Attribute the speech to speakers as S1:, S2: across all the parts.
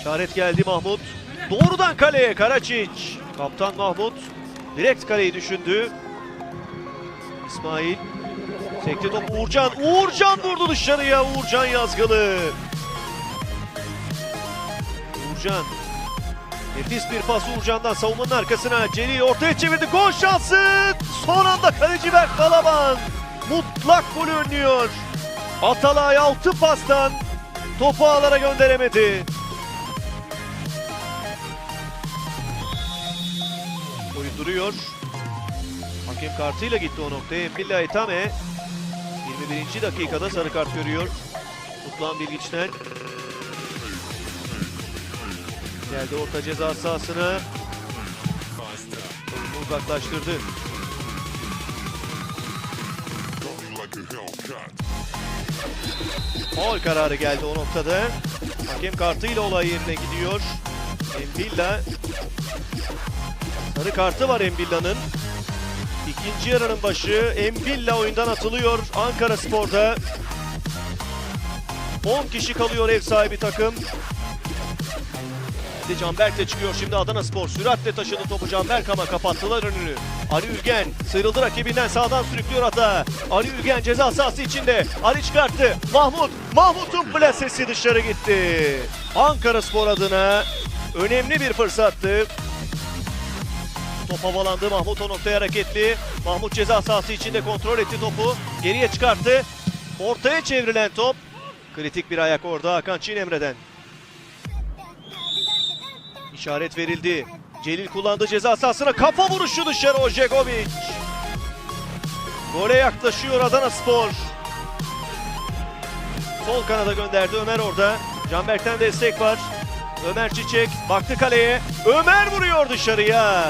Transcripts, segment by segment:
S1: İşaret geldi Mahmut. Doğrudan kaleye Karaçiç. Kaptan Mahmut direkt kaleyi düşündü. İsmail sekti top Uğurcan. Uğurcan vurdu dışarıya. Uğurcan Yazgılı. Uğurcan. Nefis bir pas Uğurcan'dan savunmanın arkasına. Celil ortaya çevirdi. Gol şansı. Son anda kaleci Berk Balaban. Mutlak golü önlüyor. Atalay altı pastan topu ağlara gönderemedi. Oyun duruyor. Hakem kartıyla gitti o noktaya. Embilla Etame 21. dakikada sarı kart görüyor. Mutluhan Bilgiç'ten. Geldi orta ceza sahasına. Oyunu uzaklaştırdı. Faul kararı geldi o noktada. Hakem kartıyla olay yerine gidiyor. Embilla. Sarı kartı var Embilla'nın. İkinci yarının başı Embilla oyundan atılıyor Ankara Spor'da. 10 kişi kalıyor ev sahibi takım. Şimdi Canberk de çıkıyor şimdi Adana Spor süratle taşıdı topu Canberk ama kapattılar önünü. Ali Ülgen sıyrıldı rakibinden sağdan sürüklüyor hata. Ali Ülgen ceza sahası içinde. Ali çıkarttı. Mahmut. Mahmut'un plasesi dışarı gitti. Ankara Spor adına önemli bir fırsattı. Top havalandı. Mahmut o noktaya hareketli. Mahmut ceza sahası içinde kontrol etti topu. Geriye çıkarttı. Ortaya çevrilen top. Kritik bir ayak orada Hakan Çiğnemre'den. İşaret verildi. Celil kullandı ceza sahasına. Kafa vuruşu dışarı Ojegovic. Gole yaklaşıyor Adana Spor. Sol kanada gönderdi Ömer orada. Canberk'ten destek var. Ömer Çiçek baktı kaleye. Ömer vuruyor dışarıya.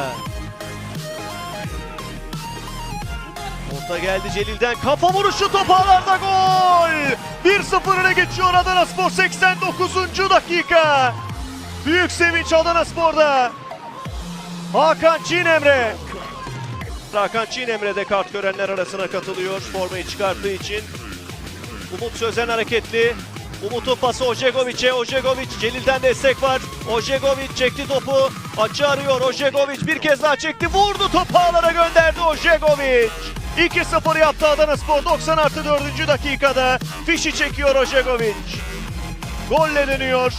S1: Orta geldi Celil'den. Kafa vuruşu top ağlarda gol. 1-0 öne geçiyor Adana Spor 89. dakika. Büyük sevinç Adana Spor'da. Hakan Çiğnemre. Hakan Çiğnemre de kart görenler arasına katılıyor formayı çıkarttığı için. Umut Sözen hareketli. Umut'un pası Ojegovic'e. Ojegovic Celil'den destek var. Ojegovic çekti topu. Açı arıyor. Ojegovic bir kez daha çekti. Vurdu topu ağlara gönderdi Ojegovic. 2-0 yaptı Adana Spor 90 artı 4. dakikada. Fişi çekiyor Ojegovic. Golle dönüyor.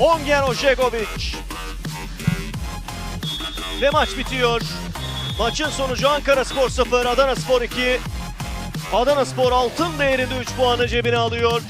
S1: Ongen Ojegovic. Ve maç bitiyor. Maçın sonucu Ankara Spor 0, Adana Spor 2. Adana Spor altın değerinde 3 puanı cebine alıyor.